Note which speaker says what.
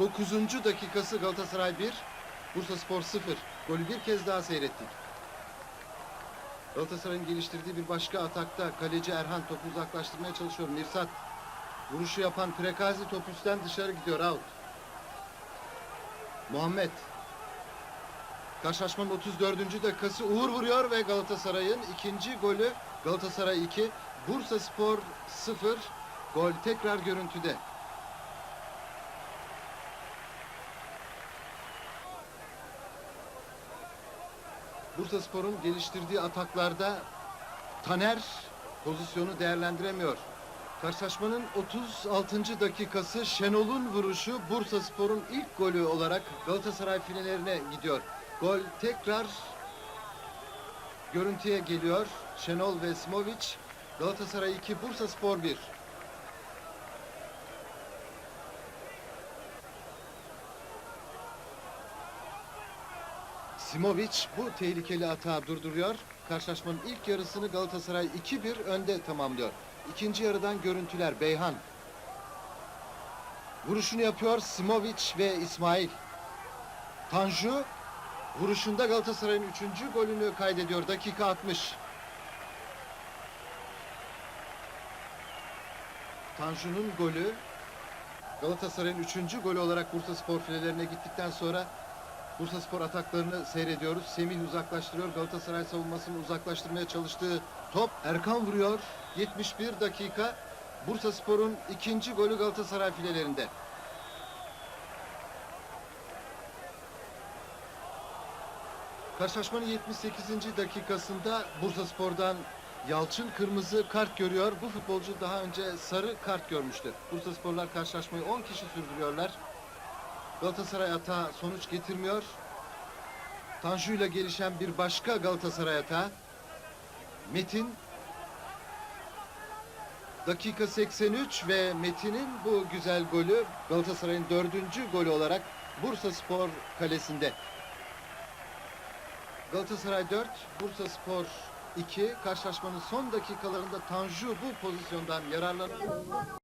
Speaker 1: 9. dakikası Galatasaray 1, Bursaspor 0. Golü bir kez daha seyrettik. Galatasaray'ın geliştirdiği bir başka atakta kaleci Erhan topu uzaklaştırmaya çalışıyor. Mirsat vuruşu yapan Prekazi top üstten dışarı gidiyor out. Muhammed Karşılaşmanın 34. dakikası Uğur vuruyor ve Galatasaray'ın ikinci golü Galatasaray 2, Bursa Spor 0. Gol tekrar görüntüde. Bursa Spor'un geliştirdiği ataklarda Taner pozisyonu değerlendiremiyor. Karşılaşmanın 36. dakikası Şenol'un vuruşu Bursa Spor'un ilk golü olarak Galatasaray filelerine gidiyor. Gol tekrar görüntüye geliyor. Şenol ve Smovic Galatasaray 2 Bursa Spor 1. Simovic bu tehlikeli hata durduruyor. Karşılaşmanın ilk yarısını Galatasaray 2-1 önde tamamlıyor. İkinci yarıdan görüntüler Beyhan. Vuruşunu yapıyor Simovic ve İsmail. Tanju vuruşunda Galatasaray'ın 3. golünü kaydediyor. Dakika 60. Tanju'nun golü Galatasaray'ın 3. golü olarak Bursa Spor filelerine gittikten sonra Bursa Spor ataklarını seyrediyoruz. Semih uzaklaştırıyor. Galatasaray savunmasını uzaklaştırmaya çalıştığı top Erkan vuruyor. 71 dakika. Bursa Spor'un ikinci golü Galatasaray filelerinde. Karşılaşmanın 78. dakikasında Bursa Spor'dan Yalçın kırmızı kart görüyor. Bu futbolcu daha önce sarı kart görmüştü. Bursa Sporlar karşılaşmayı 10 kişi sürdürüyorlar. Galatasaray atağı sonuç getirmiyor. Tanju ile gelişen bir başka Galatasaray atağı. Metin dakika 83 ve Metin'in bu güzel golü Galatasaray'ın dördüncü golü olarak Bursa Spor kalesinde. Galatasaray 4, Bursa Spor 2. Karşılaşmanın son dakikalarında Tanju bu pozisyondan yararlanıyor.